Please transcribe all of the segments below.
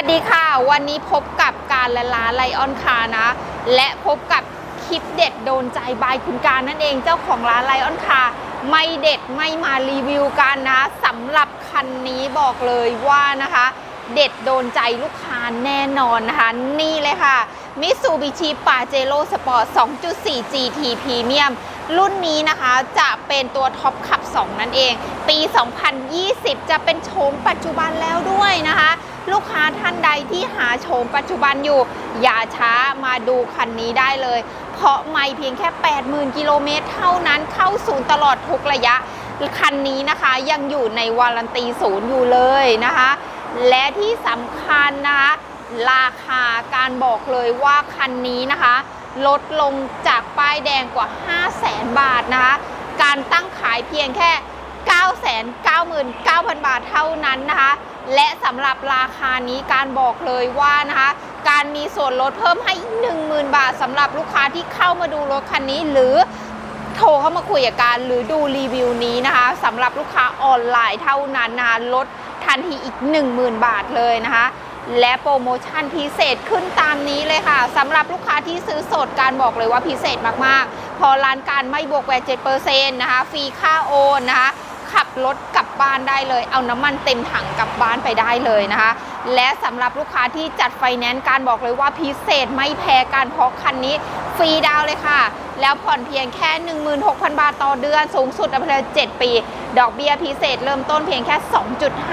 วันนี้พบกับการละลาไลออนคานะ และพบกับคลิปเด็ดโดนใจบายคุณการนั่นเองเจ้าของร้านไลออนคาไม่เด็ดไม่มารีวิวกันนะสำหรับคันนี้บอกเลยว่านะคะ เด็ดโดนใจลูกค้าแน่นอนนะคะ นี่เลยค่ะมิซูบิชิปาเจโ o สปอร์ต 2.4 GT Premium รุ่นนี้นะคะจะเป็นตัวท็อปขับ 2 นั่นเอง ปี 2020 จะเป็นโฉมปัจจุบันแล้วด้วยนะคะ ลูกค้าท่านใดที่หาโฉมปัจจุบันอยู่ อย่าช้ามาดูคันนี้ได้เลย เพราะไม่เพียงแค่ 80,000 กิโลเมตรเท่านั้นเข้าศูนย์ตลอดทุกระยะ คันนี้นะคะยังอยู่ในวารันตีศูนย์อยู่เลยนะคะ และที่สำคัญนะคะราคาการบอกเลยว่าคันนี้นะคะ ลดลงจากป้ายแดงกว่า 5 0 0แสนบาทนะคะ การตั้งขายเพียงแค่ 999,000 บาทเท่านั้นนะคะ และสำหรับราคานี้การบอกเลยว่านะคะ การมีส่วนลดเพิ่มให้อีก10,000 บาทสำหรับลูกค้าที่เข้ามาดูรถคันนี้หรือโทรเข้ามาคุยกับการหรือดูรีวิวนี้นะคะสำหรับลูกค้าออนไลน์เท่านั้นนะคะลดทันทีอีก 10,000 บาทเลยนะคะและโปรโมชั่นพิเศษขึ้นตามนี้เลยค่ะสำหรับลูกค้าที่ซื้อสดการบอกเลยว่าพิเศษมาก ๆ พอร้านการไม่บวกแวด7%นะคะฟรีค่าโอนนะคะขับรถก บ้านได้เลย เอาน้ำมันเต็มถังกลับบ้านไปได้เลยนะคะ และสำหรับลูกค้าที่จัดไฟแนนซ์การบอกเลยว่าพิเศษไม่แพ้กันเพราะคันนี้ฟรีดาวเลยค่ะ แล้วผ่อนเพียงแค่ 16,000 บาทต่อเดือนสูงสุดอัตรา7ปี ดอกเบี้ยพิเศษเริ่มต้นเพียงแค่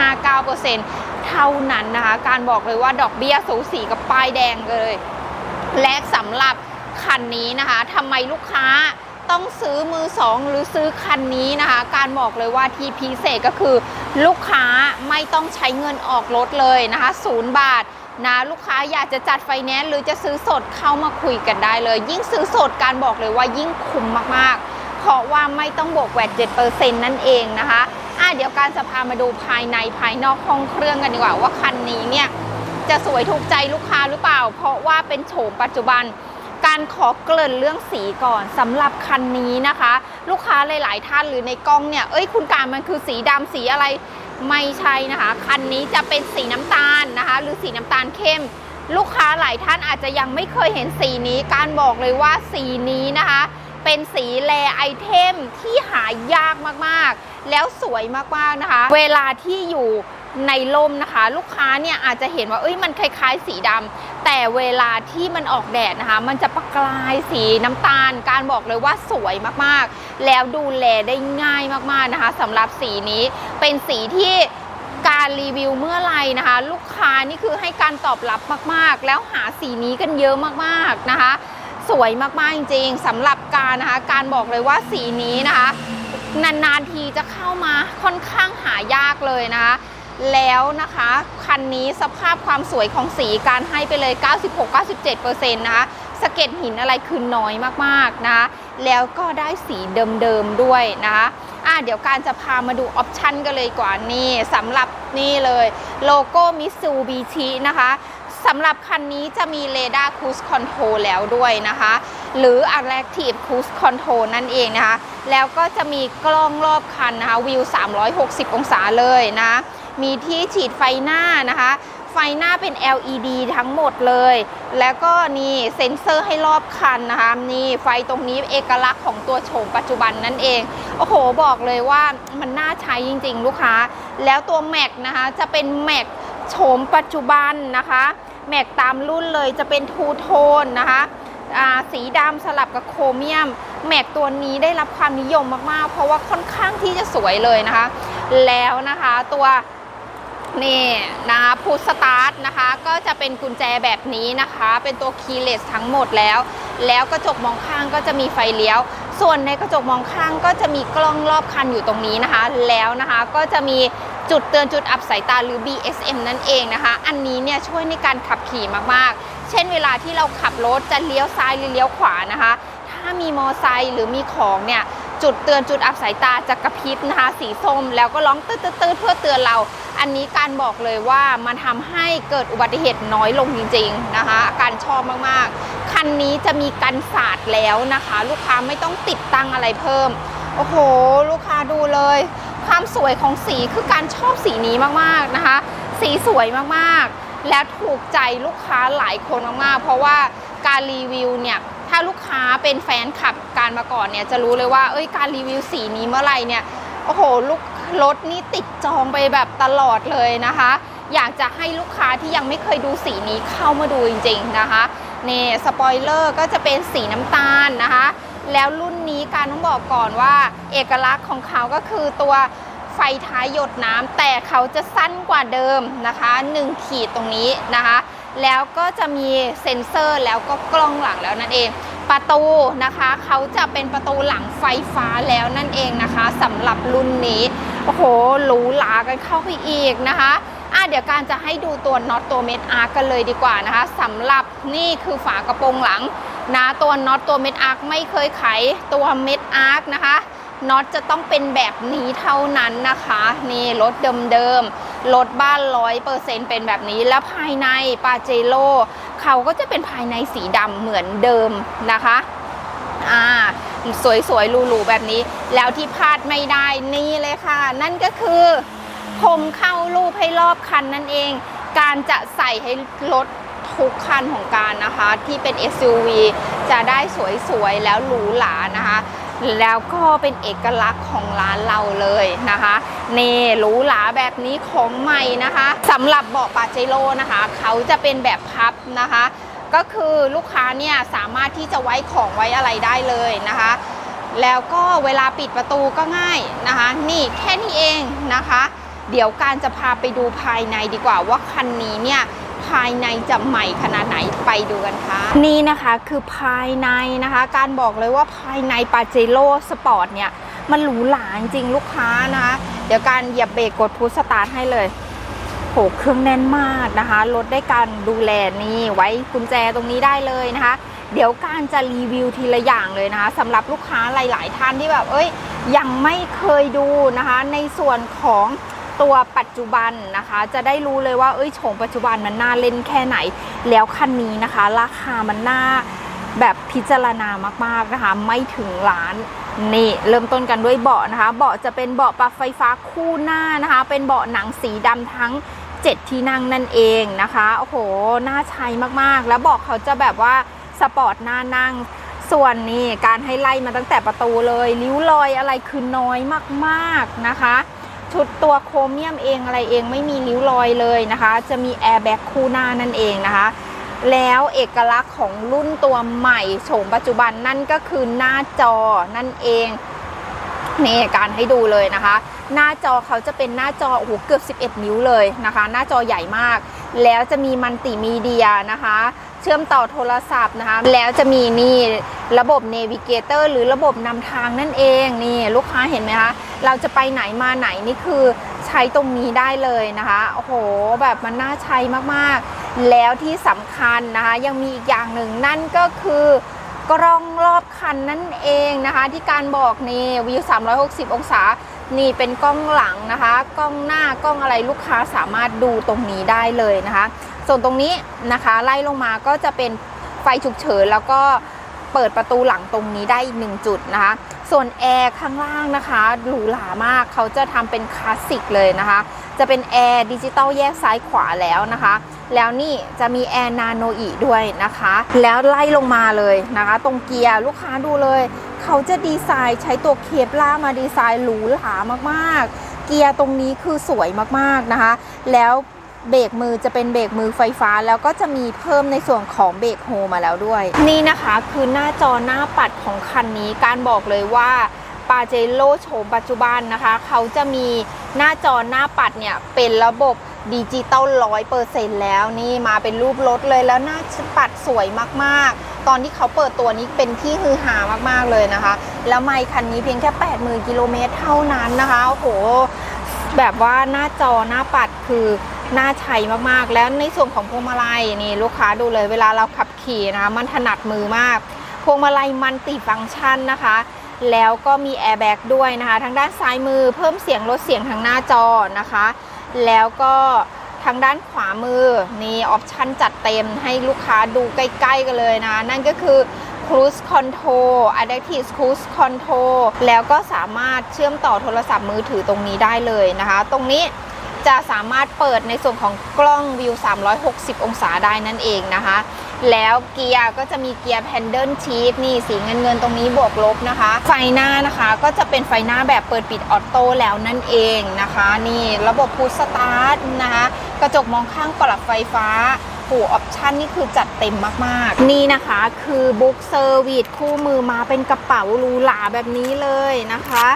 2.59%เท่านั้นนะคะ การบอกเลยว่าดอกเบี้ยสูสีกับป้ายแดงเลย และสำหรับคันนี้นะคะทำไมลูกค้า ต้องซื้อมือสองหรือซื้อคันนี้นะคะ การบอกเลยว่าที่พิเศษก็คือลูกค้าไม่ต้องใช้เงินออกรถเลยนะคะศูนย์บาทนะลูกค้าอยากจะจัดไฟแนนซ์หรือจะซื้อสดเข้ามาคุยกันได้เลย ยิ่งซื้อสดการบอกเลยว่ายิ่งคุ้มมากๆ เพราะว่าไม่ต้องบวกแวด7%นั่นเองนะคะอะเดี๋ยวการจะพามาดูภายในภายนอกห้องเครื่องกันดีกว่าว่าคันนี้เนี่ยจะสวยถูกใจลูกค้าหรือเปล่า เพราะว่าเป็นโฉมปัจจุบันารขอเกริ่นเรื่องสีก่อนสำหรับคันนี้นะคะ ลูกค้าหลาย ๆ ท่านหรือในกล้องเนี่ยเอ้ยคุณการมันคือสีดำสีอะไรไม่ใช่นะคะ คันนี้จะเป็นสีน้ำตาลนะคะ หรือสีน้ำตาลเข้ม ลูกค้าหลายท่านอาจจะยังไม่เคยเห็นสีนี้ การบอกเลยว่าสีนี้นะคะ เป็นสีแลไอเทมที่หายากมากๆ แล้วสวยมากๆนะคะ เวลาที่อยู่ในร่มนะคะ ลูกค้าเนี่ยอาจจะเห็นว่าเอ้ยมันคล้ายๆ สีดำ แต่เวลาที่มันออกแดดนะคะ มันจะประกายสีน้ำตาล การบอกเลยว่าสวยมากๆ แล้วดูแลได้ง่ายมากๆนะคะสำหรับสีนี้เป็นสีที่การรีวิวเมื่อไรนะคะ ลูกค้านี่คือให้การตอบรับมากๆ แล้วหาสีนี้กันเยอะมากๆนะคะ สวยมากๆจริงๆสำหรับการนะคะการบอกเลยว่าสีนี้นะคะ นานๆทีจะเข้ามาค่อนข้างหายากเลยนะคะ แล้วนะคะ คันนี้สภาพความสวยของสีการให้ไปเลย 96-97%นะคะสะเก็ดหินอะไรคือน้อยมากๆนะคะแล้วก็ได้สีเดิมๆด้วยนะคะอะเดี๋ยวการจะพามาดูออปชันกันเลยกว่านี่สำหรับนี่เลยโลโก้มิซูบิชินะคะสำหรับคันนี้จะมีเรดาร์คู e คอนโทรแล้วด้วยนะคะ หรือ Active Cruise Control นั่นเองนะคะ แล้วก็จะมีกล้องรอบคันนะคะวิว 360 องศาเลยนะ มีที่ฉีดไฟหน้านะคะ ไฟหน้าเป็น LED ทั้งหมดเลย แล้วก็นี่เซ็นเซอร์ให้รอบคันนะคะ นี่ไฟตรงนี้เอกลักษณ์ของตัวโฉมปัจจุบันนั่นเอง โอ้โห บอกเลยว่ามันน่าใช้จริง ๆ ลูกค้า แล้วตัวแม็กนะคะ จะเป็นแม็กโฉมปัจจุบันนะคะ แม็กตามรุ่นเลยจะเป็นทูโทนนะคะสีดำสลับกับโครเมียม แม็กตัวนี้ได้รับความนิยมมากๆ เพราะว่าค่อนข้างที่จะสวยเลยนะคะ แล้วนะคะตัว นี่นะคะพุชสตาร์ทนะคะ ก็จะเป็นกุญแจแบบนี้นะคะ เป็นตัวคีย์เลสทั้งหมดแล้ว แล้วกระจกมองข้างก็จะมีไฟเลี้ยว ส่วนในกระจกมองข้างก็จะมีกล้องรอบคันอยู่ตรงนี้นะคะ แล้วนะคะก็จะมีจุดเตือนจุดอับสายตาหรือ BSM นั่นเองนะคะ อันนี้เนี่ยช่วยในการขับขี่มากๆ เช่นเวลาที่เราขับรถจะเลี้ยวซ้ายหรือเลี้ยวขวานะคะ ถ้ามีมอไซค์หรือมีของเนี่ยจุดเตือนจุดอับสายตาจะกระพริบนะคะสีส้ม แล้วก็ร้องตืดตืดๆๆเพื่อเตือนเรา อันนี้การบอกเลยว่ามันทำให้เกิดอุบัติเหตุน้อยลงจริง ๆนะคะ การชอบมากๆ คันนี้จะมีกันศาสตร์แล้วนะคะ ลูกค้าไม่ต้องติดตั้งอะไรเพิ่ม โอ้โห ลูกค้าดูเลย ความสวยของสีคือการชอบสีนี้มากๆนะคะ สีสวยมากๆ และถูกใจลูกค้าหลายคนมากๆ เพราะว่าการรีวิวเนี่ยถ้าลูกค้าเป็นแฟนคลับการมาก่อนเนี่ยจะรู้เลยว่าเอ้ยการรีวิวสีนี้เมื่อไหร่เนี่ยโอ้โหลูก รถนี่ติดจองไปแบบตลอดเลยนะคะ อยากจะให้ลูกค้าที่ยังไม่เคยดูสีนี้เข้ามาดูจริงๆนะคะเนี่ยสปอยเลอร์ก็จะเป็นสีน้ำตาลนะคะ แล้วรุ่นนี้การต้องบอกก่อนว่า เอกลักษณ์ของเขาก็คือตัวไฟท้ายหยดน้ำแต่เขาจะสั้นกว่าเดิมนะคะ1ขีดตรงนี้นะคะ แล้วก็จะมีเซ็นเซอร์แล้วก็กล้องหลังแล้วนั่นเอง ประตูนะคะเขาจะเป็นประตูหลังไฟฟ้าแล้วนั่นเองนะคะสำหรับรุ่นนี้ โอ้โหหรูหรากันเข้าไปอีกนะคะอะเดี๋ยวการจะให้ดูตัวน็อตตัวเม็ดอาร์กันเลยดีกว่านะคะสำหรับนี่คือฝากระโปรงหลังนะตัวน็อตตัวเม็ดอาร์ไม่เคยไขตัวเม็ดอาร์นะคะน็อตจะต้องเป็นแบบนี้เท่านั้นนะคะ นี่รถเดิมๆรถบ้านร้อยเปอร์เซ็นเป็นแบบนี้แล้วภายในปาเจโร่เขาก็จะเป็นภายในสีดำเหมือนเดิมนะคะอ่า สวยๆหรูๆแบบนี้ แล้วที่พลาดไม่ได้นี่เลยค่ะ นั่นก็คือผมเข้ารูปให้รอบคันนั่นเอง การจะใส่ให้รถทุกคันของการนะคะ ที่เป็น SUV จะได้สวยๆ แล้วหรูหรานะคะ แล้วก็เป็นเอกลักษณ์ของร้านเราเลยนะคะเน่หรูหราแบบนี้ของใหม่นะคะสำหรับเบาะปาเจโร่นะคะ เขาจะเป็นแบบพับนะคะ ก็คือลูกค้าเนี่ยสามารถที่จะไว้ของไว้อะไรได้เลยนะคะ แล้วก็เวลาปิดประตูก็ง่ายนะคะ นี่แค่นี้เองนะคะ เดี๋ยวการจะพาไปดูภายในดีกว่าว่าคันนี้เนี่ยภายในจะใหม่ขนาดไหนไปดูกันค่ะ นี่นะคะคือภายในนะคะ การบอกเลยว่าภายในปาเจโร่สปอร์ตเนี่ย มันหรูหราจริงลูกค้านะคะ เดี๋ยวการเหยียบเบรกกดพุชสตาร์ทให้เลย หเครื่องแน่นมากนะคะรถได้การดูแลนี่ไว้กุญแจตรงนี้ได้เลยนะคะ เดี๋ยวการจะรีวิวทีละอย่างเลยนะคะสำหรับลูกค้าหลาย ๆ ท่านที่แบบ เอ้ย ยังไม่เคยดูนะคะ ในส่วนของตัวปัจจุบันนะคะ จะได้รู้เลยว่าเอ้ยโฉมปัจจุบันมันน่าเล่นแค่ไหน แล้วคันนี้นะคะ ราคามันน่าแบบพิจารณามาก ๆ นะคะ ไม่ถึงล้านนี่เริ่มต้นกันด้วยเบาะนะคะ เบาะจะเป็นเบาะปรับไฟฟ้าคู่หน้านะคะ เป็นเบาะหนังสีดำทั้ง 7 ที่นั่งนั่นเองนะคะ โอ้โห น่าใช้มากๆ แล้วบาะเขาจะแบบว่าสปอร์ตหน้านั่ง ส่วนนี้การให้ไล่มาตั้งแต่ประตูเลยริ้วรอยอะไรคือน้อยมากๆนะคะ ชุดตัวโครเมียมเองอะไรเองไม่มีริ้วรอยเลยนะคะ จะมีแอร์แบ็กคู่หน้านั่นเองนะคะ แล้วเอกลักษณ์ของรุ่นตัวใหม่โฉมปัจจุบันนั่นก็คือหน้าจอนั่นเองนี่การให้ดูเลยนะคะ หน้าจอเขาจะเป็นหน้าจอโอ้โหเกือบ 11 นิ้วเลยนะคะ หน้าจอใหญ่มาก แล้วจะมีมัลติมีเดียนะคะ เชื่อมต่อโทรศัพท์นะคะ แล้วจะมีนี่ระบบเนวิเกเตอร์หรือระบบนำทางนั่นเองนี่ลูกค้าเห็นไหมคะเราจะไปไหนมาไหนนี่คือใช้ตรงนี้ได้เลยนะคะโอ้โหแบบมันน่าใช้มากๆ แล้วที่สำคัญนะคะ ยังมีอีกอย่างหนึ่งนั่นก็คือกล้องรอบคันนั่นเองนะคะ ที่การบอกนี่วิว 360 องศา นี่เป็นกล้องหลังนะคะ กล้องหน้ากล้องอะไรลูกค้าสามารถดูตรงนี้ได้เลยนะคะ ส่วนตรงนี้นะคะไล่ลงมาก็จะเป็นไฟฉุกเฉินแล้วก็เปิดประตูหลังตรงนี้ได้อีกหนึ่งจุดนะคะ ส่วนแอร์ข้างล่างนะคะหรูหรามากเขาจะทำเป็นคลาสสิกเลยนะคะ จะเป็นแอร์ดิจิตอลแยกซ้ายขวาแล้วนะคะ แล้วนี่จะมีแอร์นาโนอีด้วยนะคะ แล้วไล่ลงมาเลยนะคะ ตรงเกียร์ลูกค้าดูเลย เขาจะดีไซน์ใช้ตัวเคปล่ามาดีไซน์หรูหรามากๆ เกียร์ตรงนี้คือสวยมากๆนะคะ แล้วเบรกมือจะเป็นเบรกมือไฟฟ้า แล้วก็จะมีเพิ่มในส่วนของเบรกโฮมาแล้วด้วย นี่นะคะคือหน้าจอหน้าปัดของคันนี้การบอกเลยว่าปาเจโร่โฉมปัจจุบันนะคะ เขาจะมีหน้าจอหน้าปัดเนี่ยเป็นระบบ ดิจิตอลร้อยเปอร์เซ็นต์แล้วนี่มาเป็นรูปรถเลยแล้วหน้าปัดสวยมากๆ ตอนที่เขาเปิดตัวนี้เป็นที่ฮือฮามากๆเลยนะคะ แล้วไมค์คันนี้เพียงแค่ 80,000 กิโลเมตรเท่านั้นนะคะโอ้โหแบบว่าหน้าจอหน้าปัดคือน่าใช้มากๆ แล้วในส่วนของพวงมาลัยนี่ลูกค้าดูเลยเวลาเราขับขี่นะคะมันถนัดมือมาก พวงมาลัยมันติฟังก์ชันนะคะ แล้วก็มีแอร์แบ็กด้วยนะคะ ทางด้านซ้ายมือเพิ่มเสียงลดเสียงทางหน้าจอนะคะ แล้วก็ทางด้านขวามือนี่ออปชันจัดเต็มให้ลูกค้าดูใกล้ๆกันเลยนะ นั่นก็คือ Cruise Control Adaptive Cruise Control แล้วก็สามารถเชื่อมต่อโทรศัพท์มือถือตรงนี้ได้เลยนะคะ ตรงนี้จะสามารถเปิดในส่วนของกล้องวิว 360 องศาได้นั่นเองนะคะ แล้วเกียร์ก็จะมีเกียร์แพนเดิลชีฟนี่สีเงินเงินๆตรงนี้บวกลบนะคะ ไฟหน้านะคะก็จะเป็นไฟหน้าแบบเปิดปิดออโต้แล้วนั่นเองนะคะ นี่ระบบพุชสตาร์ทนะคะ กระจกมองข้างปรับไฟฟ้าผูออปชันนี่คือจัดเต็มมาก ๆ นี่นะคะคือบุ๊กเซอร์วิสคู่มือมาเป็นกระเป๋าหรูหราแบบนี้เลยนะคะ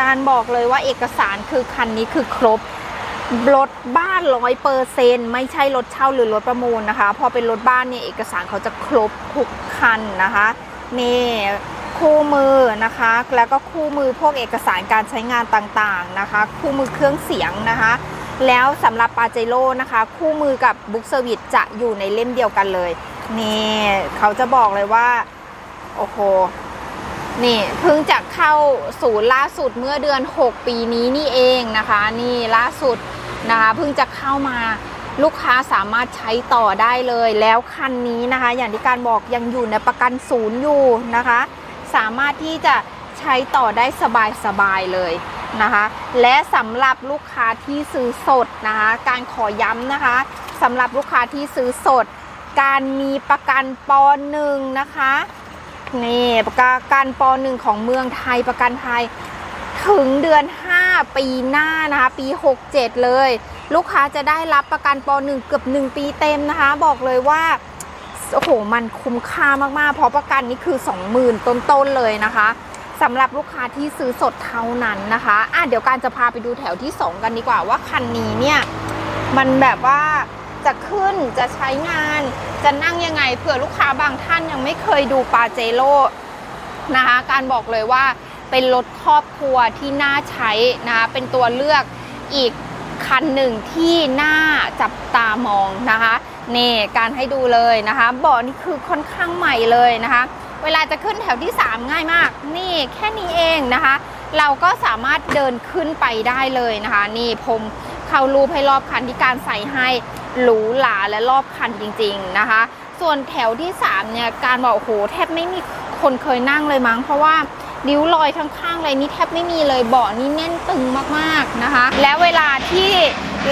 การบอกเลยว่าเอกสารคือคันนี้คือครบ รถบ้านร้อยเปอร์เซนไม่ใช่รถเช่าหรือรถประมูลนะคะ พอเป็นรถบ้านเนี่ยเอกสารเขาจะครบทุกคันนะคะนี่คู่มือนะคะ แล้วก็คู่มือพวกเอกสารการใช้งานต่างๆนะคะ คู่มือเครื่องเสียงนะคะ แล้วสำหรับปาเจโร่นะคะ คู่มือกับบุ๊กเซอร์วิสจะอยู่ในเล่มเดียวกันเลย นี่เขาจะบอกเลยว่า โอ้โห นี่เพิ่งจะเข้าศูนย์ล่าสุดเมื่อเดือน 6 ปีนี้นี่เองนะคะ นี่ล่าสุด นะคะเพิ่งจะเข้ามาลูกค้าสามารถใช้ต่อได้เลยแล้วคันนี้นะคะ อย่างที่การบอกยังอยู่ในประกันศูนย์อยู่นะคะ สามารถที่จะใช้ต่อได้สบายๆเลยนะคะ และสำหรับลูกค้าที่ซื้อสดนะคะ การขอย้ำนะคะสำหรับลูกค้าที่ซื้อสด การมีประกันปหนึ่งนะคะนี่ประกันปหนึ่งของเมืองไทยประกันไทย ถึงเดือน 5 ปีหน้านะคะ ปี 67 เลย ลูกค้าจะได้รับประกันปหนึ่งเกือบ 1 ปีเต็มนะคะ บอกเลยว่าโอ้โหมันคุ้มค่ามากๆ เพราะประกันนี้คือ 20,000 ต้นๆเลยนะคะสำหรับลูกค้าที่ซื้อสดเท่านั้นนะคะอะเดี๋ยวการจะพาไปดูแถวที่ 2 กันดีกว่าว่าคันนี้เนี่ย มันแบบว่าจะขึ้นจะใช้งานจะนั่งยังไงเผื่อลูกค้าบางท่านยังไม่เคยดูปาเจโร่นะคะ การบอกเลยว่า เป็นรถครอบครัวที่น่าใช้นะคะเป็นตัวเลือกอีกคันหนึ่งที่น่าจับตามองนะคะนี่การให้ดูเลยนะคะเบาะนี่คือค่อนข้างใหม่เลยนะคะ เวลาจะขึ้นแถวที่ 3 ง่ายมาก นี่แค่นี้เองนะคะ เราก็สามารถเดินขึ้นไปได้เลยนะคะ นี่ผมเข้ารูปให้รอบคันที่การใส่ให้หรูหราและรอบคันจริง ๆนะคะ ส่วนแถวที่ 3 เนี่ยการบอกโอ้โหแทบไม่มีคนเคยนั่งเลยมั้ง เพราะว่า ริ้วรอยข้างๆอะไรนี่แทบไม่มีเลยเบาะนี่แน่นตึงมากๆนะคะ แล้วเวลาที่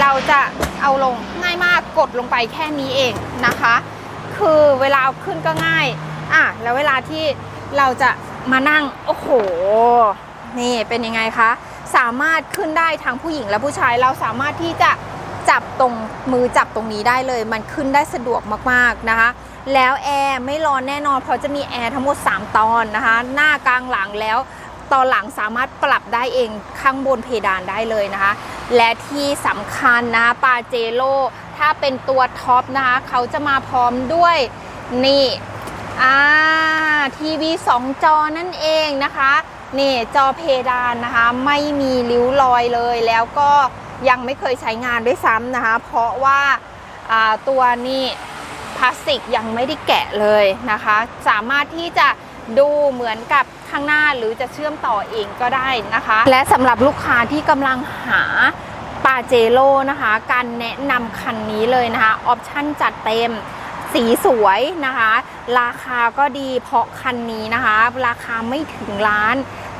เราจะเอาลงง่ายมากกดลงไปแค่นี้เองนะคะ คือเวลาเอาขึ้นก็ง่ายอะแล้วเวลาที่เราจะมานั่งโอ้โห นี่เป็นยังไงคะ สามารถขึ้นได้ทั้งผู้หญิงและผู้ชายเราสามารถที่จะจับตรงมือจับตรงนี้ได้เลย มันขึ้นได้สะดวกมากๆนะคะ แล้วแอร์ไม่ร้อนแน่นอน เพราะจะมีแอร์ทั้งหมด 3 ตอนนะคะ หน้ากลางหลังแล้วตอนหลังสามารถปรับได้เองข้างบนเพดานได้เลยนะคะ และที่สำคัญนะคะปาเจโ o ถ้าเป็นตัวท็อปนะคะ เขาจะมาพร้อมด้วยนี่อ่าทีวี 2 จอนั่นเองนะคะนี่จอเพดานนะคะ ไม่มีริ้วรอยเลยแล้วก็ยังไม่เคยใช้งานด้วยซ้ำนะคะ เพราะว่าอ่าตัวนี้ พลาสติกยังไม่ได้แกะเลยนะคะ สามารถที่จะดูเหมือนกับข้างหน้าหรือจะเชื่อมต่อเองก็ได้นะคะ และสำหรับลูกค้าที่กำลังหาปาเจโ o นะคะ การแนะนำคันนี้เลยนะคะออปชั่นจัดเต็มสีสวยนะคะ ราคาก็ดีเพราะคันนี้นะคะ ราคาไม่ถึงล้าน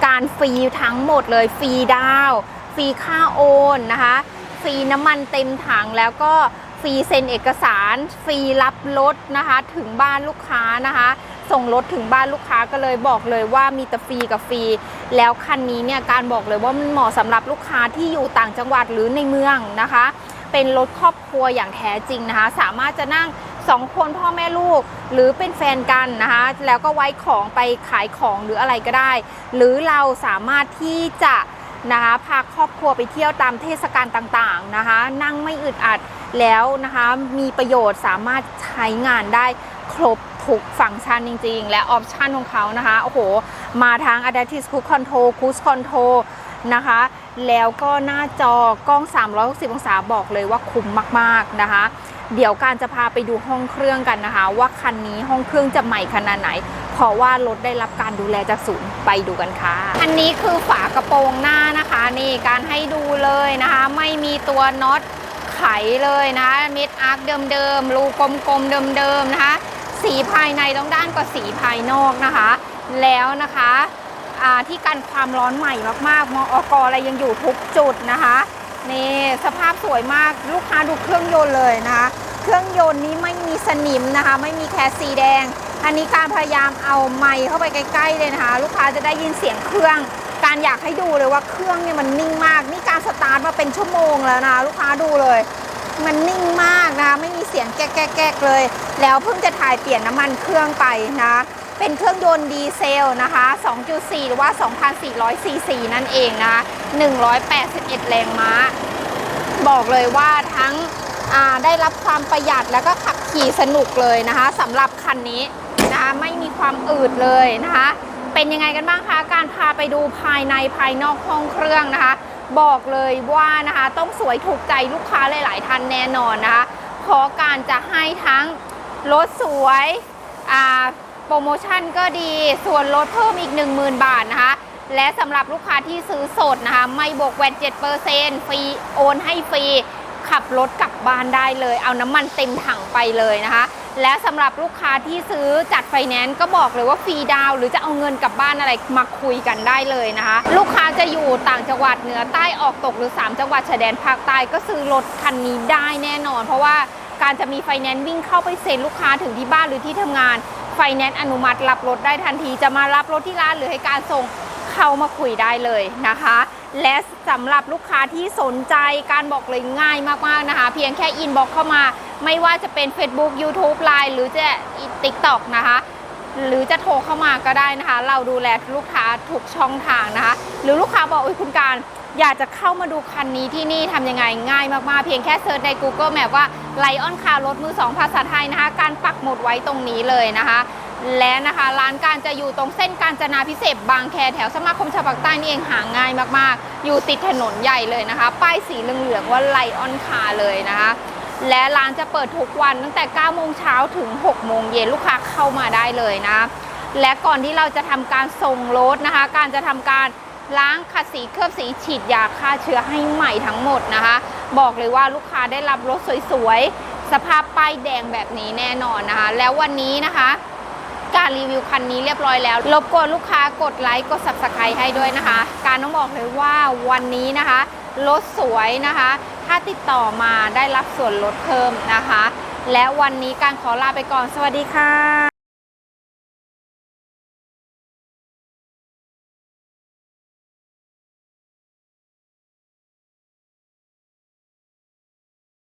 การฟรีทั้งหมดเลยฟรีดาวฟรีค่าโอนนะคะฟรีน้ำมันเต็มถังแล้วก็ ฟรีเซ็นเอกสาร ฟรีรับรถนะคะ ถึงบ้านลูกค้านะคะ ส่งรถถึงบ้านลูกค้าก็เลยบอกเลยว่ามีแต่ฟรีกับฟรี แล้วคันนี้เนี่ยการบอกเลยว่ามันเหมาะสำหรับลูกค้าที่อยู่ต่างจังหวัดหรือในเมืองนะคะ เป็นรถครอบครัวอย่างแท้จริงนะคะ สามารถจะนั่งสองคนพ่อแม่ลูกหรือเป็นแฟนกันนะคะ แล้วก็ไว้ของไปขายของหรืออะไรก็ได้ หรือเราสามารถที่จะนะคะพาครอบครัวไปเที่ยวตามเทศกาลต่างๆนะคะ นั่งไม่อึดอัด แล้วนะคะมีประโยชน์สามารถใช้งานได้ครบทุกฟังก์ชันจริง ๆ และออปชันของเขานะคะโอ้โห มาทาง Adaptive Cruise Control Cruise Control นะคะ แล้วก็หน้าจอกล้อง 360 องศาบอกเลยว่าคุ้มมากๆนะคะ เดี๋ยวการจะพาไปดูห้องเครื่องกันนะคะ ว่าคันนี้ห้องเครื่องจะใหม่ขนาดไหน เพราะว่ารถได้รับการดูแลจากศูนย์ไปดูกันค่ะ อันนี้คือฝากระโปรงหน้านะคะ นี่การให้ดูเลยนะคะ ไม่มีตัวน็อต ไขเลยนะมิดอาร์คเดิมๆรูกลมๆเดิมๆนะคะ สีภายในต้องด้านกว่าสีภายนอกนะคะ แล้วนะคะที่กันความร้อนใหม่มากๆมอกอะไรยังอยู่ทุกจุดนะคะนี่สภาพสวยมากลูกค้าดูเครื่องยนต์เลยนะคะ เครื่องยนต์นี้ไม่มีสนิมนะคะ ไม่มีแคสสีแดง อันนี้การพยายามเอาไมค์เข้าไปใกล้ๆเลยนะคะ ลูกค้าจะได้ยินเสียงเครื่อง การอยากให้ดูเลยว่าเครื่องเนี่ยมันนิ่งมาก นี่การสตาร์ทมาเป็นชั่วโมงแล้วนะลูกค้าดูเลย มันนิ่งมากนะคะไม่มีเสียงแก๊กๆๆเลย แล้วเพิ่งจะถ่ายเปลี่ยนน้ำมันเครื่องไปนะ เป็นเครื่องยนต์ดีเซลนะคะ 2.4 หรือว่า 2,400ซีซีนั่นเองนะ181 แรงม้า บอกเลยว่าทั้งได้รับความประหยัดแล้วก็ขับขี่สนุกเลยนะคะสำหรับคันนี้นะไม่มีความอืดเลยนะคะ เป็นยังไงกันบ้างคะ การพาไปดูภายในภายนอกห้องเครื่องนะคะ บอกเลยว่านะคะต้องสวยถูกใจลูกค้าหลาย ๆท่านแน่นอนนะคะ เพราะการจะให้ทั้งรถสวยโปรโมชั่นก็ดีส่วนลดเพิ่มอีก 10,000 บาทนะคะและสำหรับลูกค้าที่ซื้อสดนะคะ ไม่บวกแวน7%ฟรีโอนให้ฟรี ขับรถกลับบ้านได้เลย เอาน้ำมันเต็มถังไปเลยนะคะ และสำหรับลูกค้าที่ซื้อจัดไฟแนนซ์ก็บอกเลยว่าฟรีดาวน์หรือจะเอาเงินกลับบ้านอะไรมาคุยกันได้เลยนะคะ ลูกค้าจะอยู่ต่างจังหวัดเหนือใต้ออกตกหรือ 3 จังหวัดชายแดนภาคใต้ก็ซื้อรถคันนี้ได้แน่นอน เพราะว่าการจะมีไฟแนนซ์วิ่งเข้าไปเซ็นลูกค้าถึงที่บ้านหรือที่ทำงานไฟแนนซ์อนุมัติรับรถได้ทันทีจะมารับรถที่ร้านหรือให้การส่ง เข้ามาคุยได้เลยนะคะ และสำหรับลูกค้าที่สนใจการบอกเลยง่ายมากๆนะคะ เพียงแค่อินบอกเข้ามา ไม่ว่าจะเป็น Facebook YouTube Line หรือจะ TikTok นะคะ หรือจะโทรเข้ามาก็ได้นะคะ เราดูแลลูกค้าทุกช่องทางนะคะ หรือลูกค้าบอกอุ้ยคุณการอยากจะเข้ามาดูคันนี้ที่นี่ทำยังไงง่ายมากๆ เพียงแค่เซิร์ชใน Google Map ว่าไลออนคารถมือสองภาษาไทยนะคะ การปักหมุดไว้ตรงนี้เลยนะคะ และนะคะร้านการจะอยู่ตรงเส้นการจนาพิเศษบางแคแถวสมาคมชาวปากใต้นี่เองหาง่ายมากๆ อยู่ติดถนนใหญ่เลยนะคะ ป้ายสีเหลืองๆว่าไลออนคาเลยนะคะ และร้านจะเปิดทุกวันตั้งแต่ 9 โมงเช้าถึง 6 โมงเย็นลูกค้าเข้ามาได้เลยนะ และก่อนที่เราจะทำการส่งรถนะคะ การจะทำการล้างขัดสีเคลือบสีฉีดยาฆ่าเชื้อให้ใหม่ทั้งหมดนะคะ บอกเลยว่าลูกค้าได้รับรถสวยๆสภาพป้ายแดงแบบนี้แน่นอนนะคะ แล้ววันนี้นะคะ การรีวิวคันนี้เรียบร้อยแล้ว รบกวนลูกค้ากดไลค์กด subscribe ให้ด้วยนะคะ การต้องบอกเลยว่าวันนี้นะคะรถสวยนะคะ ถ้าติดต่อมาได้รับส่วนลดเพิ่มนะคะ และวันนี้การขอลาไปก่อน สวัสดีค่ะ